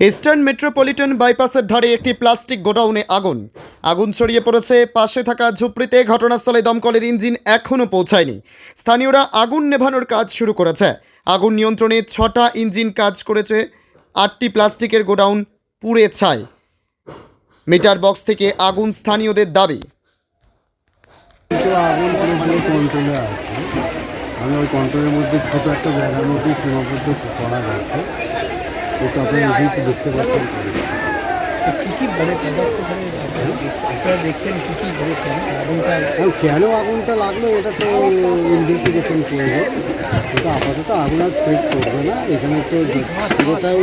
Eastern metropolitan বাইপাসের ধারে একটি plastic গোডাউনে আগুন। আগুন ছড়িয়ে পড়েছে, পাশে থাকা ঝুপড়িতে ঘটনাস্থলে দমকলের ইঞ্জিন এখনও পৌঁছায়নি। স্থানীয়রা আগুন নেভানোর কাজ শুরু করেছে। আগুন নিয়ন্ত্রণে ছটা ইঞ্জিন কাজ করেছে, আটটি প্লাস্টিকের গোডাউন পুড়ে ছাই। মিটার বক্স থেকে আগুন স্থানীয়দের দাবি। আমি ওই কন্ট্রোলের মধ্যে ছোট একটা জায়গার মধ্যে সীমাবদ্ধ করা যাচ্ছে। কিন্তু আপনারা এদিকে দেখতে পাচ্ছেন। তো কী কী ধরে আপনারা দেখছেন কী কী বলে কেন? আগুনটা কেন আগুনটা লাগল এটা তো ইনভেস্টিগেশন করবে। কিন্তু আপাতত আগুন আর স্প্রেড করবে না। এখানে তো পুরোটাই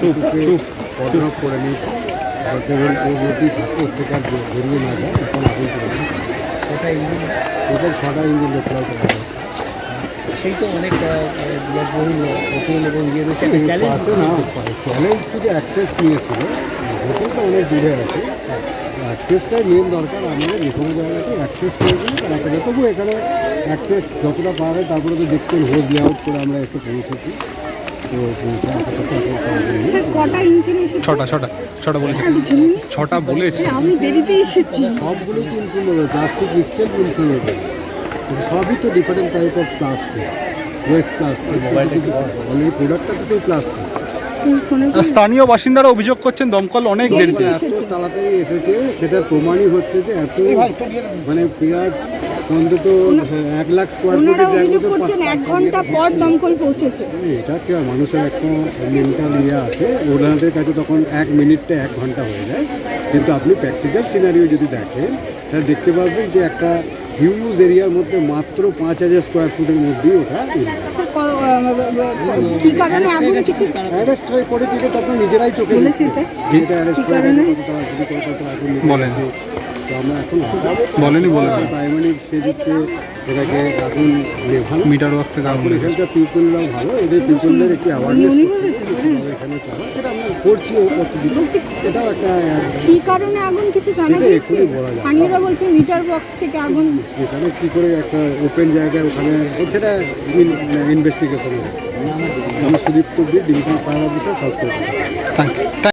চুপ চুপ পদরোপ করে নিই। যাতে ওর থাকে থেকে আর না যায় এখন আগুন চলে ওটা ইঞ্জিন। টোটাল ছটা ইঞ্জিন করা সেই তো অনেক হোটেল এবং ইয়ে রয়েছে চ্যালেঞ্জ না চ্যালেঞ্জ শুধু অ্যাক্সেস নিয়েছিল। হোটেল তো অনেক দূরে আছে। অ্যাক্সেসটাই মেন দরকার আমাদের যে কোনো জায়গাতে অ্যাক্সেস করে দিলে তারা করে তবু এখানে অ্যাক্সেস যতটা পারে তারপরে তো দেখতেন হোজ লেআউট করে আমরা এসে পৌঁছেছি। ছটা ছটা ছটা বলেছে। ছটা বলেছে। আমি দেরিতে এসেছি। সবগুলো কিন্তু প্লাস্টিক মিক্সেল কিন্তু সবই তো different type of plastic waste plastic already প্রোডাক্টটা তো সেই প্লাস্টিক স্থানীয় বাসিন্দারা অভিযোগ করছেন দমকল অনেক দেরিতে। এত তাড়াতাড়ি এসেছে সেটা প্রমাণই হচ্ছে যে এত মানে প্রায় অন্তত এক লাখ স্কোয়ার ফুটের জায়গাতে এক ঘণ্টা পর দমকল পৌঁছেছে। এটা কি মানুষের একটা মেন্টাল ইয়ে আছে? ওনাদের কাছে তখন এক মিনিটটা এক ঘণ্টা হয়ে যায়। কিন্তু আপনি প্র্যাকটিক্যাল সিনারিও যদি দেখেন তাহলে দেখতে পারবেন যে একটা হিউজ এরিয়ার মধ্যে মাত্র পাঁচ হাজার স্কোয়ার ফুটের মধ্যেই ওঠা স্যার ক- আহ, কি কারণে আগুন কিছু অ্যারেস্ট হয়ে পড়ে থেকে তো নিজেরাই চোখে। যেটা অ্যারেস্ট করে বলেন। তো আমরা এখন বলেনি বলেনি প্রাইমারি সে এটাকে আগুন নেভানো মিটার বক্স থেকে আগুন তারপরে লেগেছে। এখানকার পিপুলরাও ভালো এদের পিপুলদের একটু অ্যাওয়ারনেস উনি এখানে চলো সেটা আমরা করছি এটাও একটা কি কারণে আগুন কিছু জানা গেছে বলা যাবে স্থানীয়রা বলছে মিটার বক্স থেকে আগুন এখানে কি করে একটা ওপেন জায়গায় ওখানে সেটা ইনভেস্টিগেশন আমি সুদীপ্ত ডিভিশন ফায়ার অফিসার করছি। Thank you